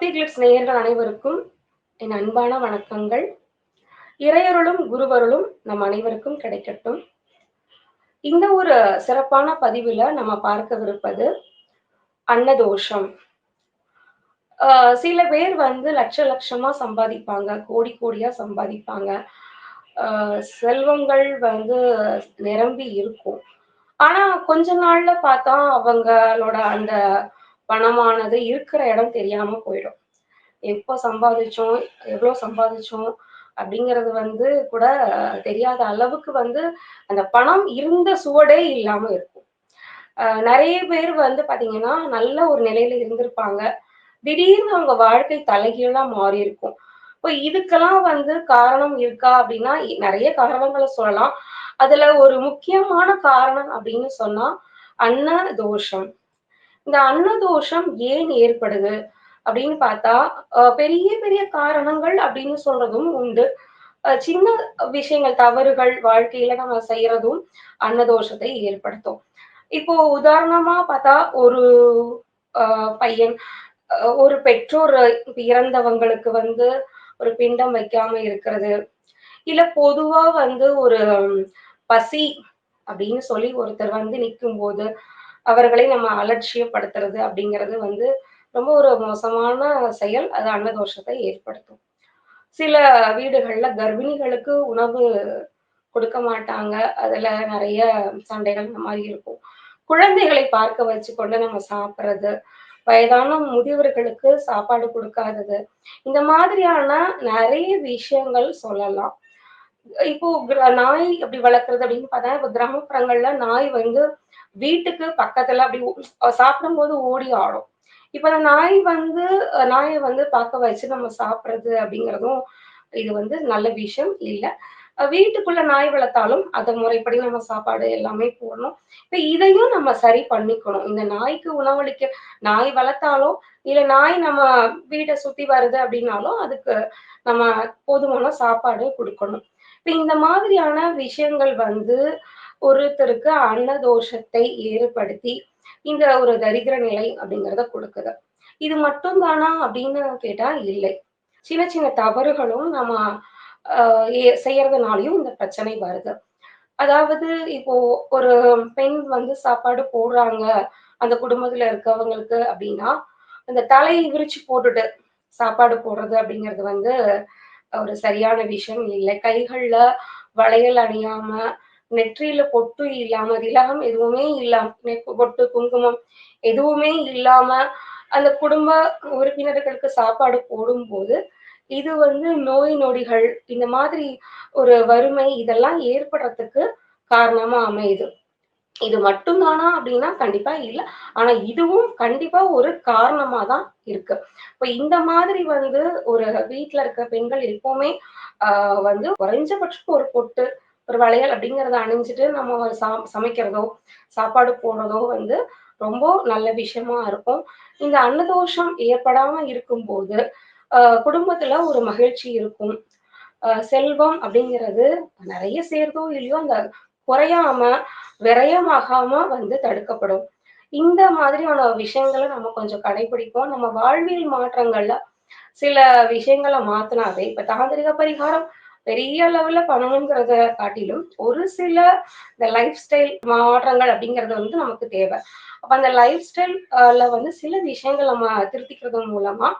Clips நேயர்கள் அனைவருக்கும் என் அன்பான வணக்கங்கள். இறையருளும் குருவருளும் நம் அனைவருக்கும் கிடைக்கட்டும். இந்த ஒரு சிறப்பான பதிவுல நம்ம பார்க்கவிருப்பது அன்னதோஷம். ஆஹ் சில பேர் வந்து லட்ச லட்சமா சம்பாதிப்பாங்க கோடி கோடியா சம்பாதிப்பாங்க. ஆஹ் செல்வங்கள் வந்து நிரம்பி இருக்கும். ஆனா கொஞ்ச நாள்ல பார்த்தா அவங்களோட அந்த பணமானது இருக்கிற இடம் தெரியாம போயிடும். எப்போ சம்பாதிச்சோம் எவ்வளவு சம்பாதிச்சோம் அப்படிங்கிறது வந்து கூட தெரியாத அளவுக்கு வந்து அந்த பணம் இருந்த சுவடே இல்லாம இருக்கும். ஆஹ் நிறைய பேர் வந்து பாத்தீங்கன்னா நல்ல ஒரு நிலையில இருந்திருப்பாங்க. திடீர்னு அவங்க வாழ்க்கை தலைகீழா மாறி இருக்கும். இப்போ இதுக்கெல்லாம் வந்து காரணம் இருக்கா அப்படின்னா நிறைய காரணங்களை சொல்லலாம். அதுல ஒரு முக்கியமான காரணம் அப்படின்னு சொன்னா அன்ன தோஷம் இந்த அன்னதோஷம் ஏன் ஏற்படுது அப்படின்னு பார்த்தா அஹ் பெரிய பெரிய காரணங்கள் அப்படின்னு சொல்றதும் உண்டு. சின்ன விஷயங்கள் தவறுகள் வாழ்க்கையில நம்ம செய்யறதும் அன்னதோஷத்தை ஏற்படுத்தும். இப்போ உதாரணமா பார்த்தா ஒரு அஹ் பையன் ஒரு பெற்றோர் இறந்தவங்களுக்கு வந்து ஒரு பிண்டம் வைக்காம இருக்கிறது. இல்ல பொதுவா வந்து ஒரு பசி அப்படின்னு சொல்லி ஒருத்தர் வந்து நிற்கும் போது அவர்களை நம்ம அலட்சியப்படுத்துறது அப்படிங்கிறது வந்து ரொம்ப ஒரு மோசமான செயல். அது அன்னதோஷத்தை ஏற்படுத்தும். சில வீடுகள்ல கர்ப்பிணிகளுக்கு உணவு கொடுக்க மாட்டாங்க. அதுல நிறைய சண்டைகள் இந்த மாதிரி இருக்கும். குழந்தைகளை பார்க்க வச்சு கொண்டு நம்ம சாப்பிட்றது வயதான முதியவர்களுக்கு சாப்பாடு கொடுக்காதது இந்த மாதிரியான நிறைய விஷயங்கள் சொல்லலாம். இப்போ நாய் அப்படி வளர்க்குறது அப்படின்னு பார்த்தா இப்போ கிராமப்புறங்கள்ல நாய் வந்து வீட்டுக்கு பக்கத்துல அப்படி சாப்பிடும்போது ஓடி ஆடும். இப்ப அந்த நாய் வந்து நாயை வந்து பார்க்க வச்சு நம்ம சாப்பிட்றது அப்படிங்கிறதும் இது வந்து நல்ல விஷயம் இல்லை. வீட்டுக்குள்ள நாய் வளர்த்தாலும் அதை முறைப்படி நம்ம சாப்பாடு எல்லாமே போடணும். இப்ப இதையும் நம்ம சரி பண்ணிக்கணும். இந்த நாய்க்கு உணவளிக்க நாய் வளர்த்தாலும் இல்ல நாய் நம்ம வீட்டை சுத்தி வருது அப்படின்னாலும் அதுக்கு நம்ம போதுமான சாப்பாடு கொடுக்கணும். இந்த மாதிரியான விஷயங்கள் வந்து ஒருத்தருக்கு அன்னதோஷத்தை ஏற்படுத்தி இந்த ஒரு தரித்திர நிலை அப்படிங்கிறத கொடுக்குது. இது மட்டும் தானா அப்படின்னு கேட்டா இல்லை. சின்ன சின்ன தவறுகளும் நம்ம செய்யறதுனாலையும் இந்த பிரச்சனை வருது. அதாவது இப்போ ஒரு பெண் வந்து சாப்பாடு போடுறாங்க அந்த குடும்பத்துல இருக்கவங்களுக்கு அப்படின்னா அந்த தலையை விரிச்சு போட்டுட்டு சாப்பாடு போடுறது அப்படிங்கிறது வந்து ஒரு சரியான விஷயம் இல்லை. கைகள்ல வளையல் அணியாம நெற்றியில பொட்டு இல்லாம திலகம் எதுவுமே இல்லாம பொட்டு குங்குமம் எதுவுமே இல்லாம அந்த குடும்ப உறுப்பினர்களுக்கு சாப்பாடு போடும்போது இது வந்து நோய் நொடிகள் இந்த மாதிரி ஒரு வறுமை இதெல்லாம் ஏற்படுறதுக்கு காரணமா அமையுது. இது மட்டும்தானா அப்படின்னா கண்டிப்பா இல்லை. ஆனா இதுவும் கண்டிப்பா ஒரு காரணமா தான் இருக்கு. இப்ப இந்த மாதிரி வந்து ஒரு வீட்டுல இருக்க பெண்கள் எப்பவுமே ஆஹ் வந்து குறைஞ்சபட்சம் ஒரு பொட்டு ஒரு வளையல் அப்படிங்கறத அணிஞ்சிட்டு நம்ம சா சமைக்கிறதோ சாப்பாடு போடுறதோ வந்து ரொம்ப நல்ல விஷயமா இருக்கும். இந்த அன்னதோஷம் ஏற்படாம இருக்கும்போது ஆஹ் குடும்பத்துல ஒரு மகிழ்ச்சி இருக்கும். ஆஹ் செல்வம் அப்படிங்கிறது நிறைய சேர்தோ இல்லையோ அந்த குறையாம விரயமாகாம வந்து தடுக்கப்படும். இந்த மாதிரியான விஷயங்களை நம்ம கொஞ்சம் கடைபிடிப்போம் நம்ம வாழ்வியல் மாற்றங்கள்ல சில விஷயங்களை மாத்தினாவே இப்ப தாந்திரிக பரிகாரம் பெரிய லெவல்ல பண்ணணுங்கிறத காட்டிலும் ஒரு சில இந்த லைஃப் ஸ்டைல் மாற்றங்கள் அப்படிங்கிறது வந்து நமக்கு தேவை. அப்ப அந்த லைஃப் ஸ்டைல்ல வந்து சில விஷயங்கள் நம்ம திருத்திக்கிறது மூலமா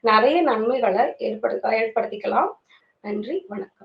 நிறைய நன்மைகளை ஏற்படு ஏற்படுத்திக்கலாம். நன்றி வணக்கம்.